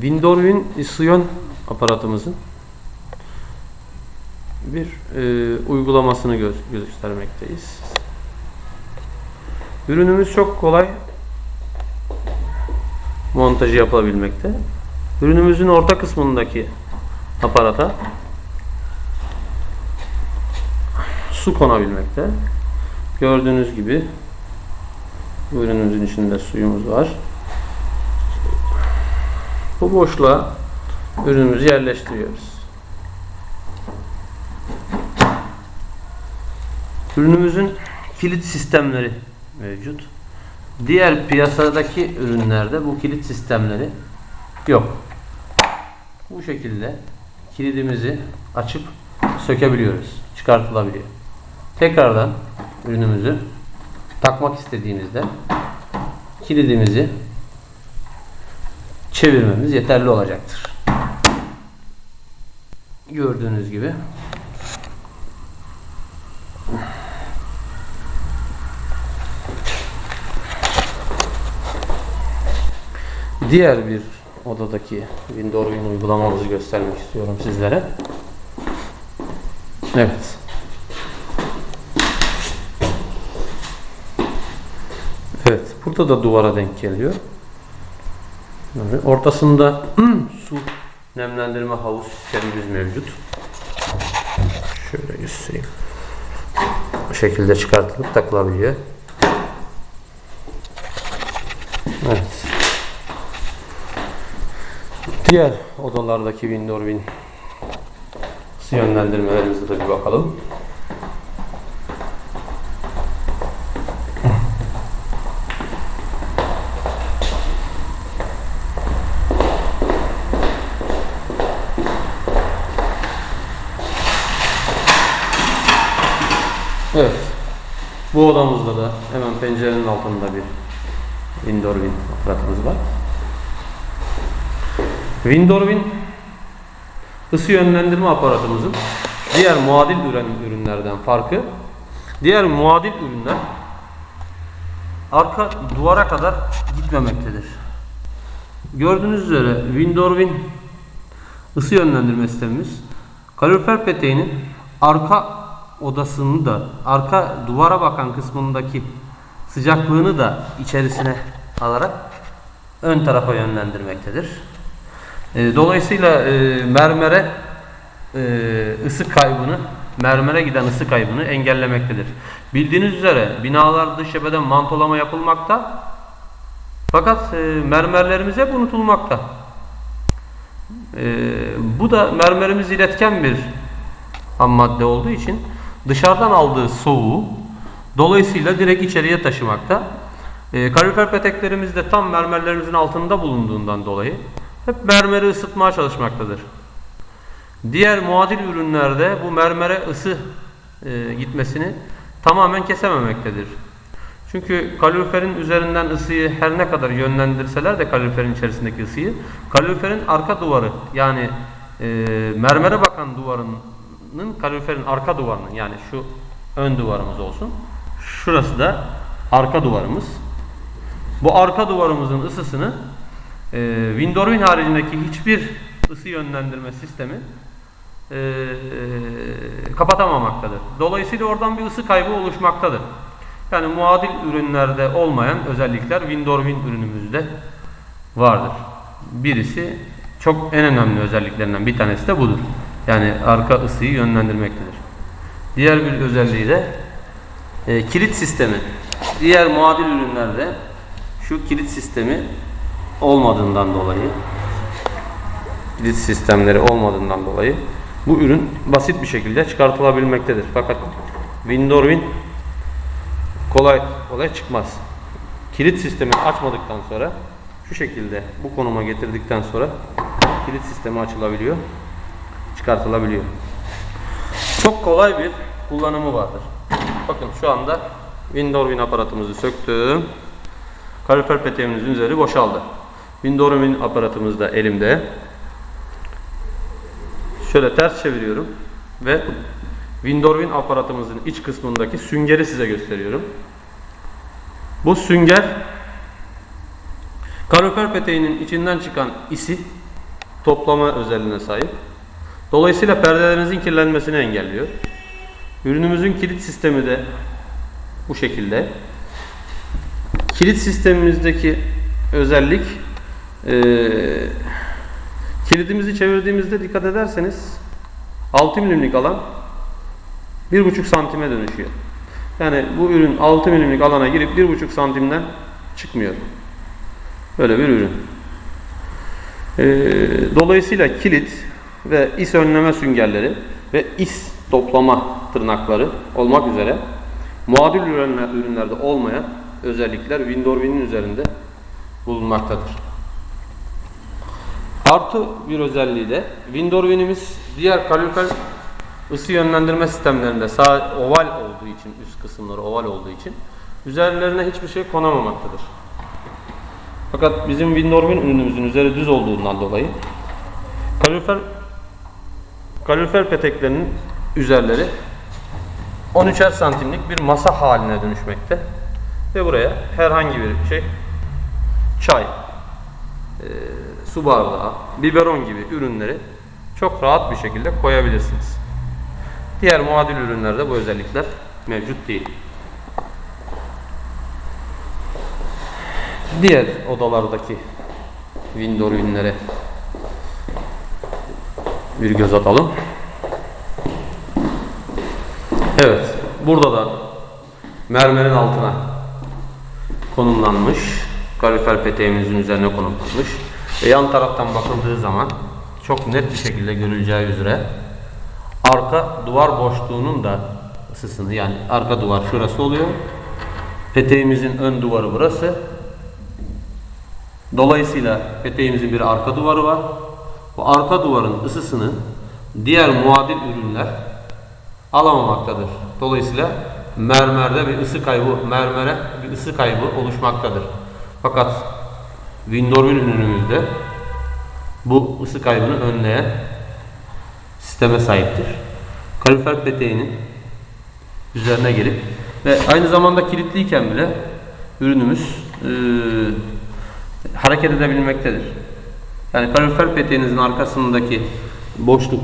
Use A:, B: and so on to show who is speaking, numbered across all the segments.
A: Windorwin Ision aparatımızın bir e, uygulamasını gö- göstermekteyiz. Ürünümüz çok kolay montajı yapılabilmekte. Ürünümüzün orta kısmındaki aparata su konabilmekte. Gördüğünüz gibi ürünümüzün içinde suyumuz var. Bu boşluğa ürünümüzü yerleştiriyoruz. Ürünümüzün kilit sistemleri mevcut. Diğer piyasadaki ürünlerde bu kilit sistemleri yok. Bu şekilde kilidimizi açıp sökebiliyoruz. Çıkartılabiliyor. Tekrardan ürünümüzü takmak istediğimizde kilidimizi çevirmemiz yeterli olacaktır. Gördüğünüz gibi diğer bir odadaki Windows'un uygulamamızı göstermek istiyorum sizlere. Evet. Evet, burada da duvara denk geliyor. Ortasında su nemlendirme havuz sistemimiz mevcut. Şöyle göstereyim. Bu şekilde çıkartılıp takılabiliyor. Evet. Diğer odalardaki Windows'un ısı yönlendirmelerimize de bir bakalım. Evet. Bu odamızda da hemen pencerenin altında bir Windows'un aparatımız var. Windows'un ısı yönlendirme aparatımızın diğer muadil ürün, ürünlerden farkı diğer muadil ürünler arka duvara kadar gitmemektedir. Gördüğünüz üzere Windows'un ısı yönlendirme sistemimiz kalorifer peteğinin arka odasını da arka duvara bakan kısmındaki sıcaklığını da içerisine alarak ön tarafa yönlendirmektedir. E, Dolayısıyla e, mermere e, ısı kaybını, mermere giden ısı kaybını engellemektedir. Bildiğiniz üzere binalar dış cepheden mantolama yapılmakta. Fakat e, mermerlerimiz unutulmakta. E, bu da mermerimiz iletken bir ham madde olduğu için dışarıdan aldığı soğuğu dolayısıyla direkt içeriye taşımakta. E, kalorifer peteklerimiz de tam mermerlerimizin altında bulunduğundan dolayı hep mermeri ısıtmaya çalışmaktadır. Diğer muadil ürünlerde bu mermere ısı e, gitmesini tamamen kesememektedir. Çünkü kaloriferin üzerinden ısıyı her ne kadar yönlendirseler de kaloriferin içerisindeki ısıyı kaloriferin arka duvarı yani e, mermere bakan duvarının kaloriferin arka duvarının yani şu ön duvarımız olsun. Şurası da arka duvarımız. Bu arka duvarımızın ısısını e, Windows'un haricindeki hiçbir ısı yönlendirme sistemi e, kapatamamaktadır. Dolayısıyla oradan bir ısı kaybı oluşmaktadır. Yani muadil ürünlerde olmayan özellikler Windows'un ürünümüzde vardır. Birisi çok en önemli özelliklerinden bir tanesi de budur. Yani arka ısıyı yönlendirmektedir. Diğer bir özelliği de e, kilit sistemi. Diğer muadil ürünlerde şu kilit sistemi olmadığından dolayı kilit sistemleri olmadığından dolayı bu ürün basit bir şekilde çıkartılabilmektedir. Fakat Windows'un kolay kolay çıkmaz. Kilit sistemini açmadıktan sonra şu şekilde bu konuma getirdikten sonra kilit sistemi açılabiliyor, çıkartılabiliyor. Çok kolay bir kullanımı vardır. Bakın şu anda Windows'un aparatımızı söktüm. Kalorifer peteğimizin üzeri boşaldı. Windows'un aparatımız da elimde. Şöyle ters çeviriyorum ve Windows'un aparatımızın iç kısmındaki süngeri size gösteriyorum. Bu sünger Kalorifer peteğinin içinden çıkan isi toplama özelliğine sahip. Dolayısıyla perdelerinizin kirlenmesini engelliyor. Ürünümüzün kilit sistemi de bu şekilde. Kilit sistemimizdeki özellik eee kilidimizi çevirdiğimizde dikkat ederseniz 6 milimlik alan 1,5 santime dönüşüyor. Yani bu ürün 6 milimlik alana girip 1,5 santimden çıkmıyor. Böyle bir ürün. Ee, dolayısıyla kilit ve is önleme süngerleri ve is toplama tırnakları olmak üzere muadil ürünler, ürünlerde olmayan özellikler Windorwin'in üzerinde bulunmaktadır. Artı bir özelliği de Windorwin'imiz diğer kalorifer ısı yönlendirme sistemlerinde sağ oval olduğu için üst kısımları oval olduğu için üzerlerine hiçbir şey konamamaktadır. Fakat bizim Windorwin ürünümüzün üzeri düz olduğundan dolayı kalorifer kalorifer peteklerinin üzerleri 13'er santimlik bir masa haline dönüşmekte ve buraya herhangi bir şey çay, e, su bardağı, biberon gibi ürünleri çok rahat bir şekilde koyabilirsiniz. Diğer muadil ürünlerde bu özellikler mevcut değil. Diğer odalardaki window ürünlere bir göz atalım. Evet, burada da mermerin altına konumlanmış, kalorifer peteğimizin üzerine konumlanmış ve yan taraftan bakıldığı zaman çok net bir şekilde görüleceği üzere arka duvar boşluğunun da ısısını yani arka duvar şurası oluyor. Peteğimizin ön duvarı burası. Dolayısıyla peteğimizin bir arka duvarı var. Bu arka duvarın ısısını diğer muadil ürünler alamamaktadır. Dolayısıyla mermerde bir ısı kaybı, mermere bir ısı kaybı oluşmaktadır. Fakat Windows'un ürünümüzde bu ısı kaybını önleyen sisteme sahiptir. Kalorifer peteğinin üzerine gelip ve aynı zamanda kilitliyken bile ürünümüz e, hareket edebilmektedir. Yani kalorifer peteğinizin arkasındaki boşluk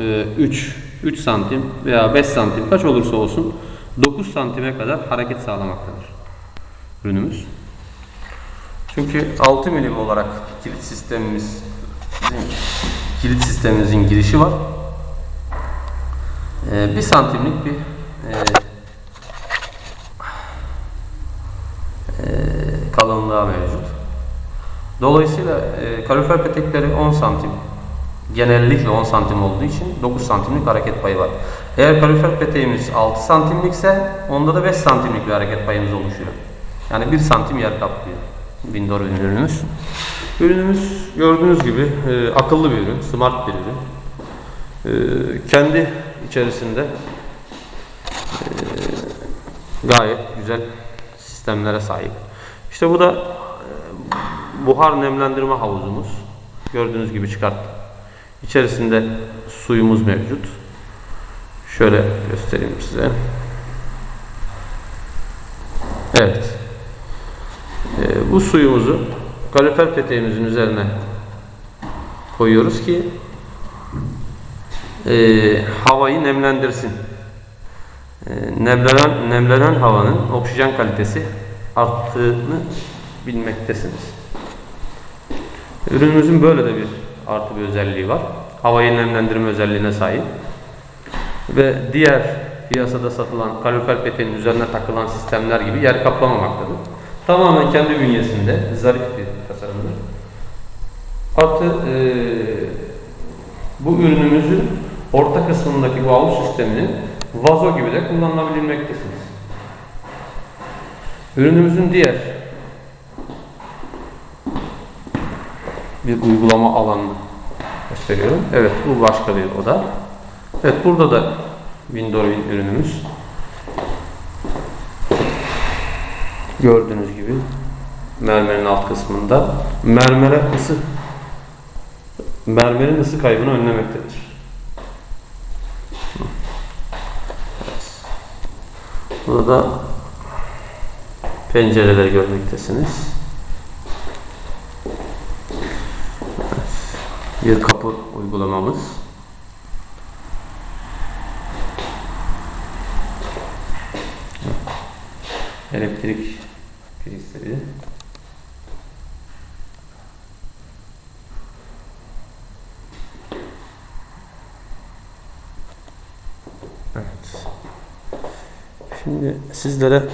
A: e, 3 3 santim veya 5 santim kaç olursa olsun 9 santime kadar hareket sağlamaktadır ürünümüz. Çünkü 6 milim olarak kilit sistemimiz kilit sistemimizin girişi var. 1 santimlik bir e, e, kalınlığa mevcut. Dolayısıyla e, kalorifer petekleri 10 santim. Genellikle 10 santim olduğu için 9 santimlik hareket payı var. Eğer kalorifer peteğimiz 6 santimlikse onda da 5 santimlik bir hareket payımız oluşuyor. Yani 1 santim yer kaplıyor. Windor ürünümüz. Ürünümüz gördüğünüz gibi e, akıllı bir ürün, smart bir ürün. E, kendi içerisinde e, gayet güzel sistemlere sahip. İşte bu da buhar nemlendirme havuzumuz. Gördüğünüz gibi çıkarttım. İçerisinde suyumuz mevcut. Şöyle göstereyim size. Evet. Ee, bu suyumuzu kalorifer peteğimizin üzerine koyuyoruz ki e, havayı nemlendirsin. E, nemlenen, nemlenen havanın oksijen kalitesi arttığını bilmektesiniz. Ürünümüzün böyle de bir artı bir özelliği var. Havayı nemlendirme özelliğine sahip. Ve diğer piyasada satılan kalorifer peteğinin üzerine takılan sistemler gibi yer kaplamamaktadır. Tamamen kendi bünyesinde zarif bir tasarımdır. Artı e, bu ürünümüzün orta kısmındaki bu havuz sisteminin vazo gibi de kullanılabilmektesiniz. Ürünümüzün diğer bir uygulama alanını gösteriyorum. Evet bu başka bir oda. Evet burada da Windows'un ürünümüz. Gördüğünüz gibi mermerin alt kısmında mermere ısı mermerin ısı kaybını önlemektedir. Burada da pencereleri görmektesiniz. Bir kapı uygulamamız. Elektrik prizleri. Evet. Şimdi sizlere